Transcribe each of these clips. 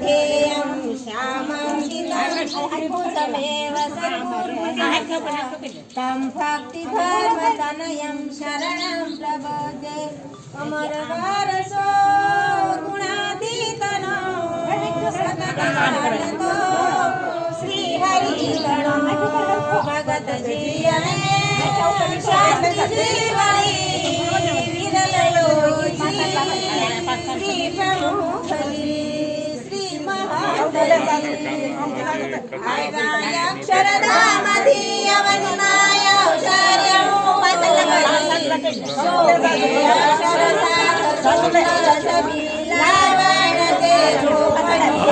ध्येयं श्यामं शीतमद्भुतमेव तं भक्तिभर्वतनयं शरणं प्रबोधे अमरवारसो गुणातीतनो सतदानन्दो श्रीहरिगणो भगतजीयने शास्त्रीजीवने विरलयो श्री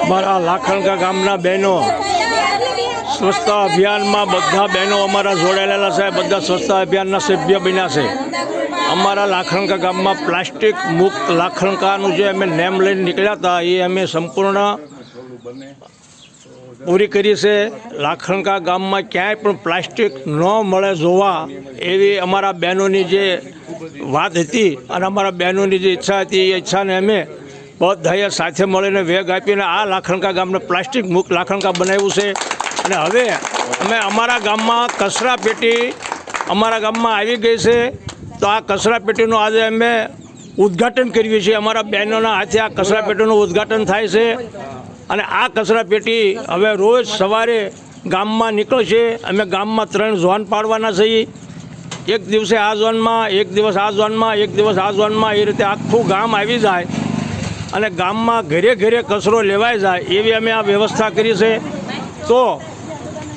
અમારા લાખણકા ગામના બહેનો, સ્વચ્છતા અભિયાનમાં બધા બહેનો અમારા જોડાયેલા છે, બધા સ્વચ્છતા અભિયાનના સભ્ય બન્યા છે. અમારા લાખણકા ગામમાં પ્લાસ્ટિક મુક્ત લાખણકાનું જે અમે નેમ લઈને નીકળ્યા હતા, એ અમે સંપૂર્ણ પૂરી કરી છે. લાખણકા ગામમાં ક્યાંય પણ પ્લાસ્ટિક ન મળે જોવા એવી અમારા બહેનોની જે વાત હતી અને અમારા બહેનોની જે ઈચ્છા હતી, એ ઈચ્છાને અમે બધાએ સાથે મળીને વેગ આપીને આ લાખણકા ગામને પ્લાસ્ટિક મુક્ત લાખણકા બનાવ્યું છે. અને હવે અમે અમારા ગામમાં કચરા પેટી અમારા ગામમાં આવી ગઈ છે. તો આ કચરા પેટીનું આજે અમે ઉદ્ઘાટન કર્યું છે. અમારા બહેનોના હાથે આ કચરા પેટીનું ઉદ્ઘાટન થાય છે. અને આ કચરા પેટી હવે રોજ સવારે ગામમાં નીકળશે. અમે ગામમાં ત્રણ ઝોન પાડવાના છીએ એક દિવસે આ ઝોનમાં, એક દિવસ આ ઝોનમાં, એક દિવસ આ ઝોનમાં એ રીતે આખું ગામ આવી જાય. અને ગામમાં ઘરે ઘરે કચરો લેવાઈ જાય એવી અમે આ વ્યવસ્થા કરી છે. તો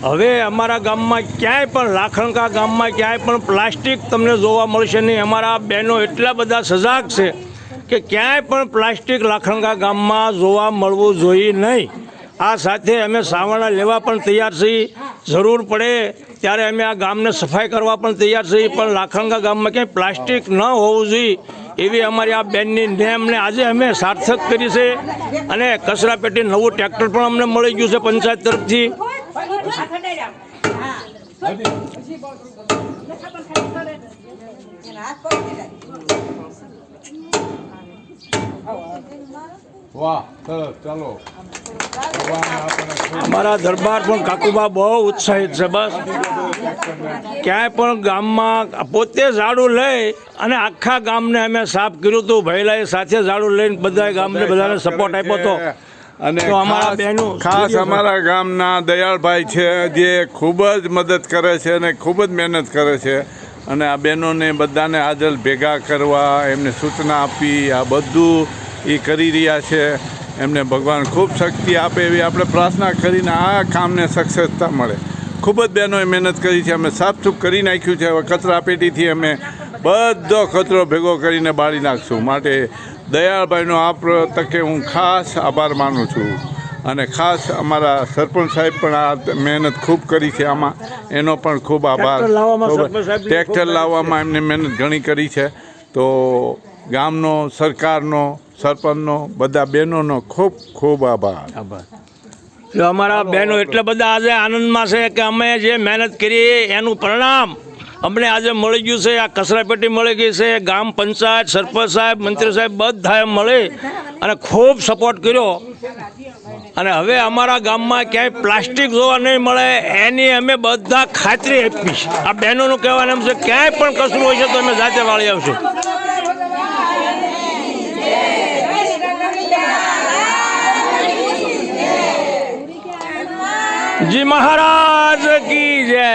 હવે અમારા ગામમાં ક્યાંય પણ લાખણકા ગામમાં ક્યાંય પણ પ્લાસ્ટિક તમને જોવા મળશે નહીં. અમારા બહેનો એટલા બધા સજાગ છે. કે ક્યાંય પણ પ્લાસ્ટિક લાખણગા ગામમાં જોવા મળવું જોઈએ નહીં. આ સાથે અમે સાવરણા લેવા પણ તૈયાર છીએ. જરૂર પડે ત્યારે અમે આ ગામને સફાઈ કરવા પણ તૈયાર છીએ. પણ લાખણગા ગામમાં ક્યાંય પ્લાસ્ટિક ન હોવું જોઈએ એવી અમારી આ બેનની નેમને આજે અમે સાર્થક કરી છે. અને કચરા પેટી નવું ટ્રેક્ટર પણ અમને મળી ગયું છે પંચાયત તરફથી. વાહ સરસ ચાલો ભગવાન આપણને ખૂબ અમારા દરબાર પણ કાકુબા બહુ ઉત્સાહિત છે બસ. ક્યાંય પણ ગામમાં પોતે ઝાડું લઈ અને આખા ગામને અમે સાફ કર્યું હતું. ભૈલાએ સાથે ઝાડું લઈને બધા ગામને બધાને સપોર્ટ આપ્યો હતો. અને અમારા બહેનો ખાસ અમારા ગામના દયાળભાઈ છે જે ખૂબ જ મદદ કરે છે અને ખૂબ જ મહેનત કરે છે. અને આ બહેનોને બધાને હાજર ભેગા કરવા એમને સૂચના આપી આ બધું એ કરી રહ્યા છે. એમને ભગવાન ખૂબ શક્તિ આપે એવી આપણે પ્રાર્થના કરીને આ કામને સક્સેસતા મળે. ખૂબ જ બહેનોએ મહેનત કરી છે. અમે સાફસૂફ કરી નાખ્યું છે. હવે કચરા પેટીથી અમે બધો કચરો ભેગો કરીને બાળી નાખશું. માટે દયાળભાઈનો આ તકે હું ખાસ આભાર માનું છું. અને ખાસ અમારા સરપંચ સાહેબ પણ આ મહેનત ખૂબ કરી છે આમાં. એનો પણ ખૂબ આભાર. ટ્રેક્ટર લાવવામાં એમને મહેનત ઘણી કરી છે. તો ગામનો સરકારનો સરપંચનો, બધા બહેનોનો ખૂબ ખૂબ આભાર. આભાર. અમારા બહેનો એટલા બધા આજે આનંદમાં છે કે અમે જે મહેનત કરી એનું પરિણામ અમને આજે મળી ગયું છે. આ કસરાપેટી મળી ગઈ છે. ગામ પંચાયત, સરપંચ સાહેબ, મંત્રી સાહેબ બધાએ મળી અને ખૂબ સપોર્ટ કર્યો. અને હવે અમારા ગામમાં ક્યાંય પ્લાસ્ટિક જોવા નહીં મળે, એની અમે બધા ખાતરી આપી આ બહેનોનું કહેવાનું એમ છે, ક્યાંય પણ કચરું હોય છે તો અમે જાતે વાળી આવશું. જી મહારાજ, કી જય?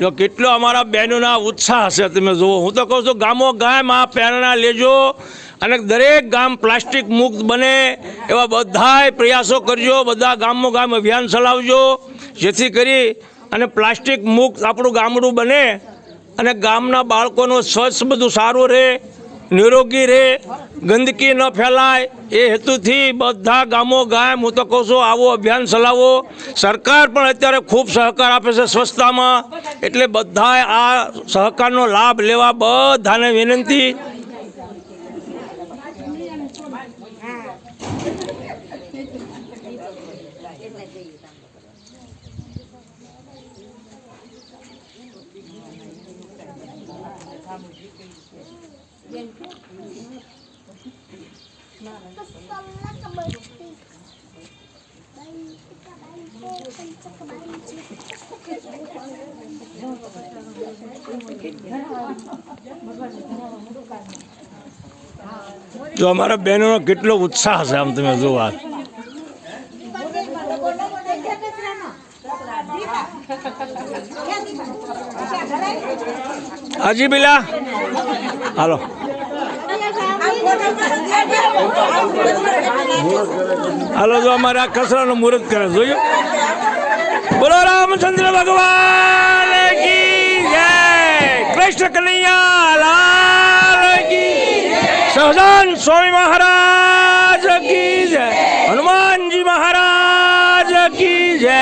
જો કેટલો અમારા બહેનોના ઉત્સાહ હશે તમે જુઓ. હું તો કહું છું, ગામો ગામ આ પ્રેરણા લેજો અને દરેક ગામ પ્લાસ્ટિક મુક્ત બને એવા બધાય પ્રયાસો કરજો, બધા ગામો ગામ અભિયાન ચલાવજો, જેથી કરી અને પ્લાસ્ટિક મુક્ત આપણું ગામડું બને અને ગામના બાળકોનું સ્વચ્છ બધું સારું રહે. નિરોગી રહે ગંદકી ન ફેલાય એ હેતુથી બધા ગામો ગાય હું તો કહું છું આવો અભિયાન ચલાવો સરકાર પણ અત્યારે ખૂબ સહકાર આપે છે સ્વચ્છતામાં એટલે બધાએ આ સહકારનો લાભ લેવા બધાને વિનંતી જો અમારા બહેનોનો કેટલો ઉત્સાહ છે આમ તમે જોવા. હાજી બિલા. હાલો. હાલો, જો અમારે આ કસરાનું મુહૂર્ત કરે, જોયું? બોલો, રામચંદ્ર ભગવાન કી જય! કૃષ્ણ કનૈયા, લાલ કી સહજાન સ્વામી મહારાજ કી જય! હનુમાનજી મહારાજ કી જય!